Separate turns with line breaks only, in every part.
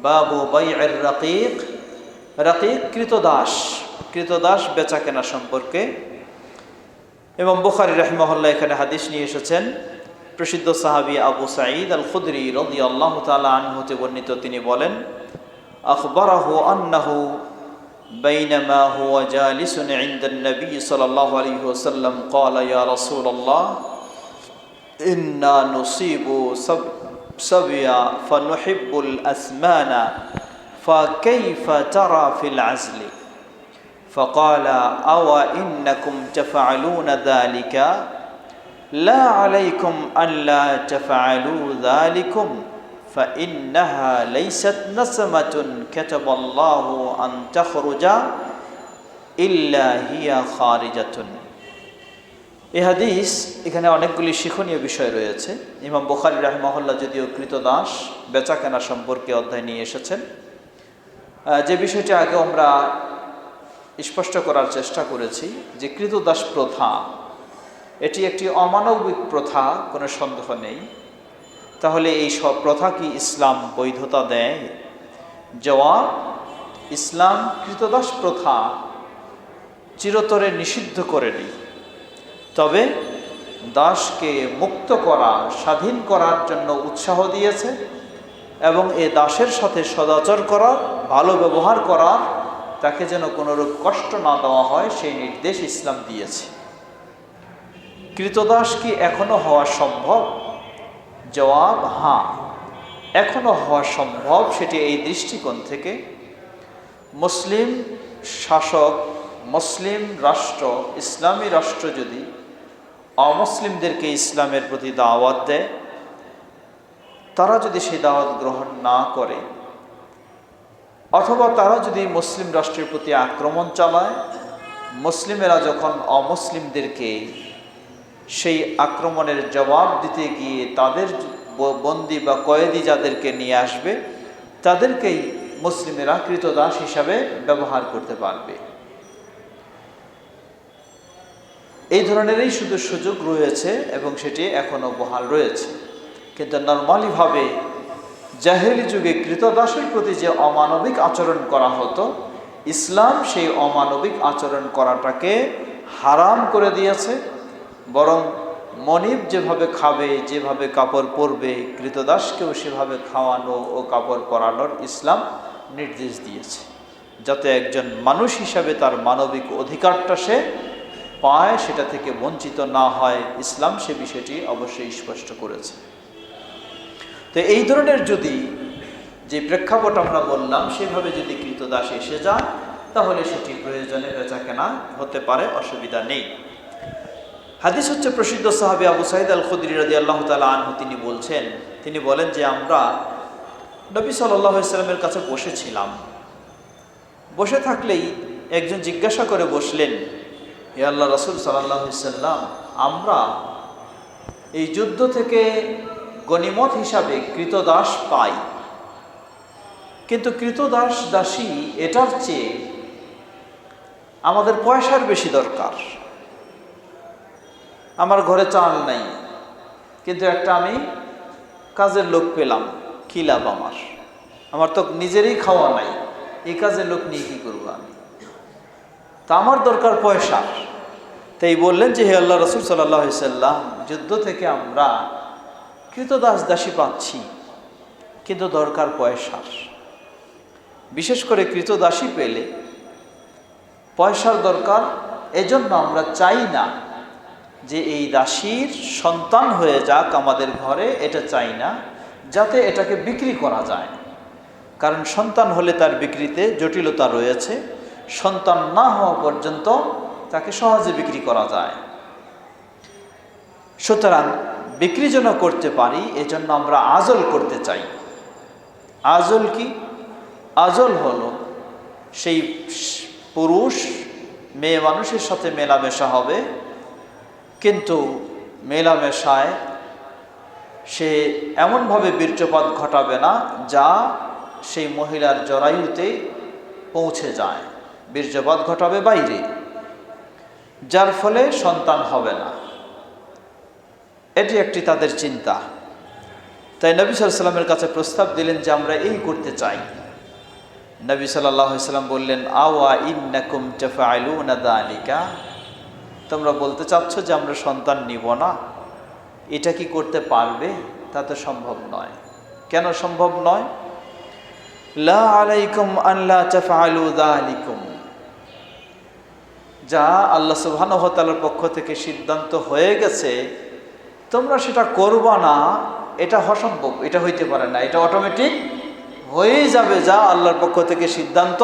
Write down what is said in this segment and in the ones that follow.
বাবু বাইয়ের রাকিক রাকিক কৃতদাস কৃতদাস বেচা কেনা সম্পর্কে এবং বুখারি রহমহল্লা এখানে হাদিস নিয়ে এসেছেন প্রসিদ্ধ সাহাবি আবু সাঈদ আল খুদরি রদি আল্লাহ তালা আনহুতে বর্ণিত তিনি বলেন আখবরাহু আন্নাহু بينما هو جالس عند النبي صلى الله عليه وسلم قال يا رسول الله إنا نصيب سب سبيا فنحب الأثمان فكيف ترى في العزل؟ فقال أو إنكم تفعلون ذلك؟ لا عليكم ألا تفعلوا ذلكم فإنها ليست نسمة كتب الله أن تخرج إلا هي خارجة. এই হাদিস এখানে অনেকগুলি শিক্ষণীয় বিষয় রয়েছে। ইমাম বুখারি রাহমহল্লা যদিও কৃতদাস বেচা কেনা সম্পর্কে অধ্যায় নিয়ে এসেছেন। যে বিষয়টি আগে আমরা স্পষ্ট করার চেষ্টা করেছি, যে কৃতদাস প্রথা, এটি একটি অমানবিক প্রথা, কোনো সন্দেহ নেই। তাহলে এই সব প্রথা কি ইসলাম বৈধতা দেয়? জবাব, ইসলাম কৃতদাস প্রথা চিরতরে নিষিদ্ধ করেনি তবে দাসকে মুক্ত করা, স্বাধীন করার জন্য উৎসাহ দিয়েছে এবং এ দাসের সাথে সদাচর করার, ভালো ব্যবহার করার, তাকে যেন কোনোরূপ কষ্ট না দেওয়া হয়, সেই নির্দেশ ইসলাম দিয়েছে। কৃতদাস কি এখনও হওয়া সম্ভব? জবাব, হাঁ। এখনও হওয়া সম্ভব সেটি এই দৃষ্টিকোণ থেকে। মুসলিম শাসক, মুসলিম রাষ্ট্র, ইসলামী রাষ্ট্র যদি অমুসলিমদেরকে ইসলামের প্রতি দাওয়াত দেয়। তারা যদি সেই দাওয়াত গ্রহণ না করে, অথবা তারা যদি মুসলিম রাষ্ট্রের প্রতি আক্রমণ চালায়, মুসলিমেরা যখন অমুসলিমদেরকে সেই আক্রমণের জবাব দিতে গিয়ে তাদের বন্দি বা কয়েদি যাদেরকে নিয়ে আসবে, তাদেরকেই মুসলিমেরা কৃতদাস হিসাবে ব্যবহার করতে পারবে। এই ধরনেরই শুধু সুযোগ রয়েছে এবং সেটি এখনও বহাল রয়েছে। কিন্তু নর্মালিভাবে জাহেলি যুগে কৃতদাসের প্রতি যে অমানবিক আচরণ করা হতো, ইসলাম সেই অমানবিক আচরণ করাটাকে হারাম করে দিয়েছে। বরং মনিব যেভাবে খাবে, যেভাবে কাপড় পরবে কৃতদাসকেও সেভাবে খাওয়ানো ও কাপড় পরানোর ইসলাম নির্দেশ দিয়েছে। যাতে একজন মানুষ হিসাবে তার মানবিক অধিকারটা সে পায়, সেটা থেকে বঞ্চিত না হয়। ইসলাম সে বিষয়টি অবশ্যই স্পষ্ট করেছে। তো এই ধরনের যদি যে প্রেক্ষাপট আমরা বললাম, সেভাবে যদি কৃতদাস এসে যায়, তাহলে সেটি প্রয়োজনে বেচা কেনা হতে পারে, অসুবিধা নেই। হাদিস হচ্ছে প্রসিদ্ধ সাহাবি আবু সাইদ আল খুদ্রি রাজি আল্লাহ তালা আনহু, তিনি বলছেন, তিনি বলেন যে আমরা নবী সাল্লামের কাছে বসেছিলাম। বসে থাকলেই একজন জিজ্ঞাসা করে বসলেন হে আল্লাহ রসুল সাল্লাহ সাল্লাম, আমরা এই যুদ্ধ থেকে গণিমত হিসাবে কৃতদাস পাই। কিন্তু কৃতদাস দাসী এটার চেয়ে আমাদের পয়সার বেশি দরকার। আমার ঘরে চাল নাই, কিন্তু একটা আমি কাজের লোক পেলাম, কী লাভ আমার? আমার তো নিজেরই খাওয়া নাই, এই কাজের লোক নিয়ে কী করব আমি? তা আমার দরকার পয়সা। তাই বললেন যে, হে আল্লাহ রসুল সাল্লাহ সাল্লাম, যুদ্ধ থেকে আমরা কৃতদাস দাসী পাচ্ছি, কিন্তু দরকার পয়সার বিশেষ করে কৃতদাসী পেলে পয়সার দরকার, এজন্য আমরা চাই না যে এই দাসীর সন্তান হয়ে যাক আমাদের ঘরে, এটা চাই না, যাতে এটাকে বিক্রি করা যায়। কারণ সন্তান হলে তার বিক্রিতে জটিলতা রয়েছে সন্তান না হওয়া পর্যন্ত তাকে সহজে বিক্রি করা যায়। সুতরাং বিক্রি যেন করতে পারি, এজন্য আমরা আজল করতে চাই। আজল কি? আজল হলো সেই পুরুষ, মেয়ে মানুষের সাথে মেলামেশা হবে, কিন্তু মেলামেশায় সে এমনভাবে বীর্যপাত ঘটাবে না যা সেই মহিলার জরায়ুতে পৌঁছে যায়। বীর্যপাত ঘটাবে বাইরে, যার ফলে সন্তান হবে না। এটি একটি তাদের চিন্তা। তাই নবী সাল্লামের কাছে প্রস্তাব দিলেন যে আমরা এই করতে চাই। নবী সাল্লাম বললেন, আওয়া ইন্নাকুম যালিকা তোমরা বলতে চাচ্ছ যে আমরা সন্তান নিব না। এটা কি করতে পারবে? তা তো সম্ভব নয়। কেন সম্ভব নয়? লা আলাইকুম আল্লাহ তাফআলু যালিকুম যা আল্লাহ সুবহানাহু ওয়া তাআলার পক্ষ থেকে সিদ্ধান্ত হয়ে গেছে তোমরা সেটা করবা না এটা অসম্ভব এটা হইতে পারে না এটা অটোমেটিক হয়ে যাবে যা আল্লাহর পক্ষ থেকে সিদ্ধান্ত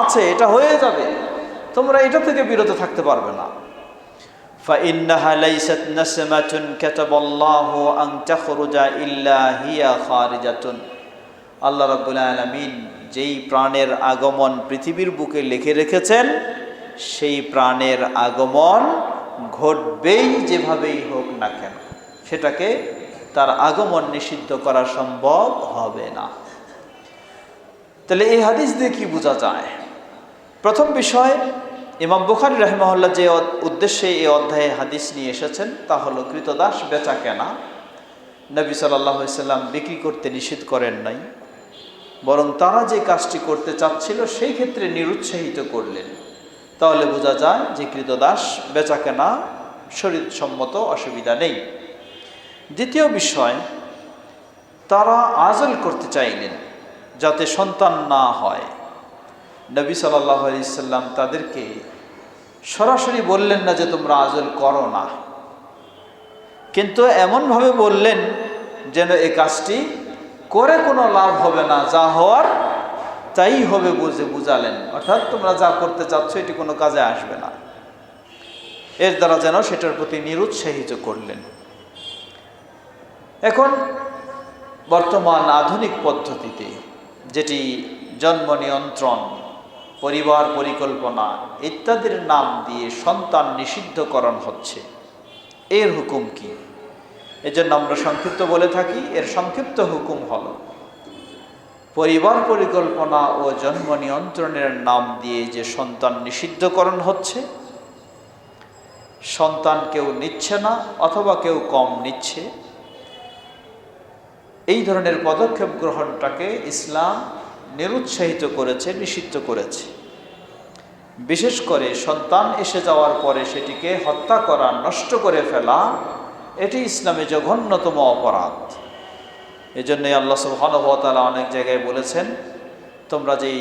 আছে এটা হয়ে যাবে তোমরা এটা থেকে বিরত থাকতে পারবে না فإنها ليست نسمة كتب الله أن تخرج إلا هي خارجة আল্লাহ রাব্বুল আলামিন যেই প্রাণের আগমন পৃথিবীর বুকে লিখে রেখেছেন সেই প্রাণের আগমন ঘটবেই যেভাবেই হোক না কেন। সেটাকে তার আগমন নিষিদ্ধ করা সম্ভব হবে না। তাহলে এই হাদিস দিয়ে কি বোঝা যায়? প্রথম বিষয়, ইমাম বুখারি রহমহল্লা যে উদ্দেশ্যে এই অধ্যায়ে হাদিস নিয়ে এসেছেন, তা হলো কৃতদাস বেচা কেনা। নবী সাল্লাহ সাল্লাম বিক্রি করতে নিষেধ করেন নাই। বরং তারা যে কাজটি করতে চাচ্ছিল, সেই ক্ষেত্রে নিরুৎসাহিত করলেন। তাহলে বোঝা যায় যে কৃতদাস বেচা কেনা শরীরসম্মত অসুবিধা নেই। দ্বিতীয় বিষয়, তারা আজল করতে চাইলেন যাতে সন্তান না হয়। নবী আলিয়াল্লাম তাদেরকে সরাসরি বললেন না যে তোমরা আজল করো না। কিন্তু এমনভাবে বললেন যেন এই কাজটি করে কোনো লাভ হবে না, যা হওয়ার তাই হবে বুঝে বুঝালেন। অর্থাৎ তোমরা যা করতে চাচ্ছ, এটি কোনো কাজে আসবে না। এর দ্বারা যেন সেটার প্রতি নিরুৎসাহিত করলেন। এখন বর্তমান আধুনিক পদ্ধতিতে, যেটি জন্ম নিয়ন্ত্রণ, পরিবার পরিকল্পনা ইত্যাদির নাম দিয়ে সন্তান নিষিদ্ধকরণ হচ্ছে, এর হুকুম কি? এজন্য আমরা সংক্ষিপ্ত বলে থাকি, এর সংক্ষিপ্ত হুকুম হল পরিবার পরিকল্পনা ও জন্ম নিয়ন্ত্রণের নাম দিয়ে যে সন্তান নিষিদ্ধকরণ হচ্ছে, সন্তান কেউ নিচ্ছে না অথবা কেউ কম নিচ্ছে, এই ধরনের পদক্ষেপ গ্রহণটাকে ইসলাম নিরুৎসাহিত করেছে, নিষিদ্ধ করেছে। বিশেষ করে সন্তান এসে যাওয়ার পরে সেটিকে হত্যা করা, নষ্ট করে ফেলা, এটি ইসলামে জঘন্যতম অপরাধ। এজন্যই আল্লাহ সুবাহানুভতালা অনেক জায়গায় বলেছেন, তোমরা যেই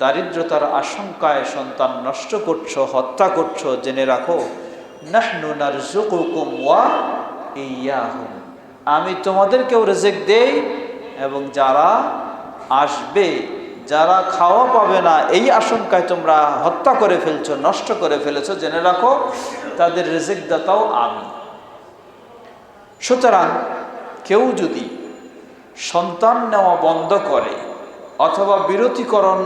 দারিদ্রতার আশঙ্কায় সন্তান নষ্ট করছ, হত্যা করছ, জেনে রাখো আমি তোমাদেরকেও রেজেক দেই এবং যারা আসবে, যারা খাওয়া পাবে না, এই আশঙ্কায় তোমরা হত্যা করে ফেলছো, নষ্ট করে ফেলেছো, জেনে রাখো, তাদের রেজেক দাতাও আমি। সুতরাং কেউ যদি সন্তান নেওয়া বন্ধ করে অথবা বিরতিকরণ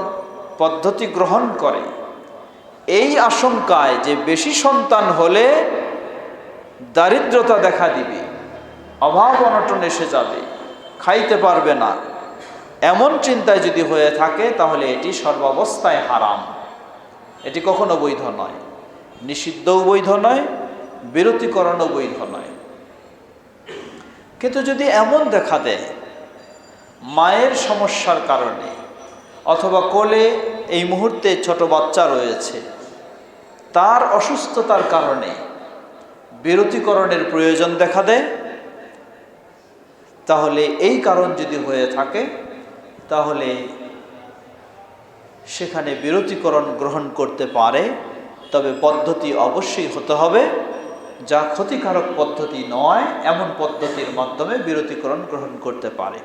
পদ্ধতি গ্রহণ করে। এই আশঙ্কায় যে বেশি সন্তান হলে দারিদ্রতা দেখা দিবে, অভাব অনটন এসে যাবে, খাইতে পারবে না। এমন চিন্তায় যদি হয়ে থাকে, তাহলে এটি সর্বাবস্থায় হারাম। এটি কখনো বৈধ নয়। নিষিদ্ধও বৈধ নয়, বিরতিকরণও বৈধ নয়। কিন্তু যদি এমন দেখা দেয় মায়ের সমস্যার কারণে অথবা কোলে এই মুহূর্তে ছোট বাচ্চা রয়েছে, তার অসুস্থতার কারণে বিরতিকরণের প্রয়োজন দেখা দেয়। তাহলে এই কারণ যদি হয়ে থাকে, তাহলে সেখানে বিরতিকরণ গ্রহণ করতে পারে, তবে পদ্ধতি অবশ্যই হতে হবে। যা ক্ষতিকারক পদ্ধতি নয়, এমন পদ্ধতির মাধ্যমে বিরতিকরণ গ্রহণ করতে পারে।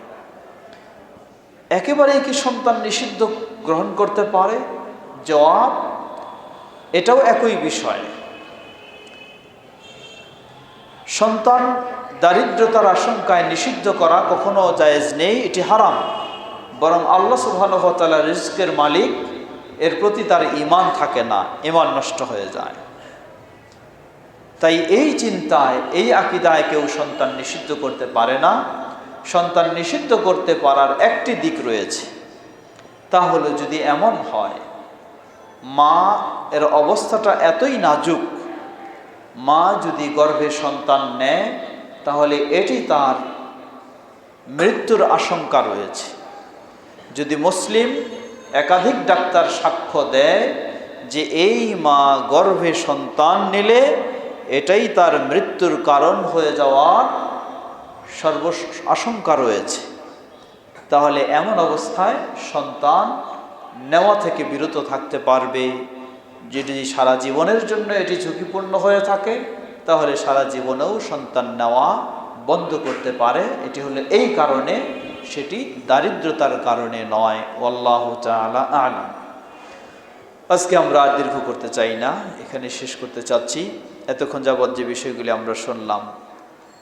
একেবারেই কি সন্তান নিষিদ্ধ গ্রহণ করতে পারে? জবাব, এটাও একই বিষয়। সন্তান দারিদ্রতার আশঙ্কায় নিষিদ্ধ করা কখনো জায়েজ নেই, এটি হারাম। বরং আল্লাহ সুবাহানুভতালা রিস্কের মালিক, এর প্রতি তার ইমান থাকে না ইমান নষ্ট হয়ে যায়। তাই এই চিন্তায়, এই আকিদায় কেউ সন্তান নিষিদ্ধ করতে পারে না। সন্তান নিষিদ্ধ করতে পারার একটি দিক রয়েছে। তা হলো যদি এমন হয়, মা এর অবস্থাটা এতই নাজুক, মা যদি গর্ভে সন্তান নেয়, তাহলে এটি তার মৃত্যুর আশঙ্কা রয়েছে। যদি মুসলিম একাধিক ডাক্তার সাক্ষ্য দেয় যে এই মা গর্ভে সন্তান নিলে, এটাই তার মৃত্যুর কারণ হয়ে যাওয়ার সর্ব আশঙ্কা রয়েছে। তাহলে এমন অবস্থায় সন্তান নেওয়া থেকে বিরত থাকতে পারবে। যদি সারা জীবনের জন্য এটি ঝুঁকিপূর্ণ হয়ে থাকে, তাহলে সারা জীবনেও সন্তান নেওয়া বন্ধ করতে পারে। এটি হলো এই কারণে সেটি দারিদ্রতার কারণে নয়। আল্লাহ আলাম। আজকে আমরা দীর্ঘ করতে চাই না। এখানে শেষ করতে চাচ্ছি। এতক্ষণ যাবৎ যে বিষয়গুলি আমরা শুনলাম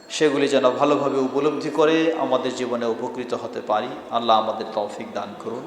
সেগুলি যেন ভালোভাবে উপলব্ধি করে আমাদের জীবনে উপকৃত হতে পারি। আল্লাহ আমাদের তৌফিক দান করুন।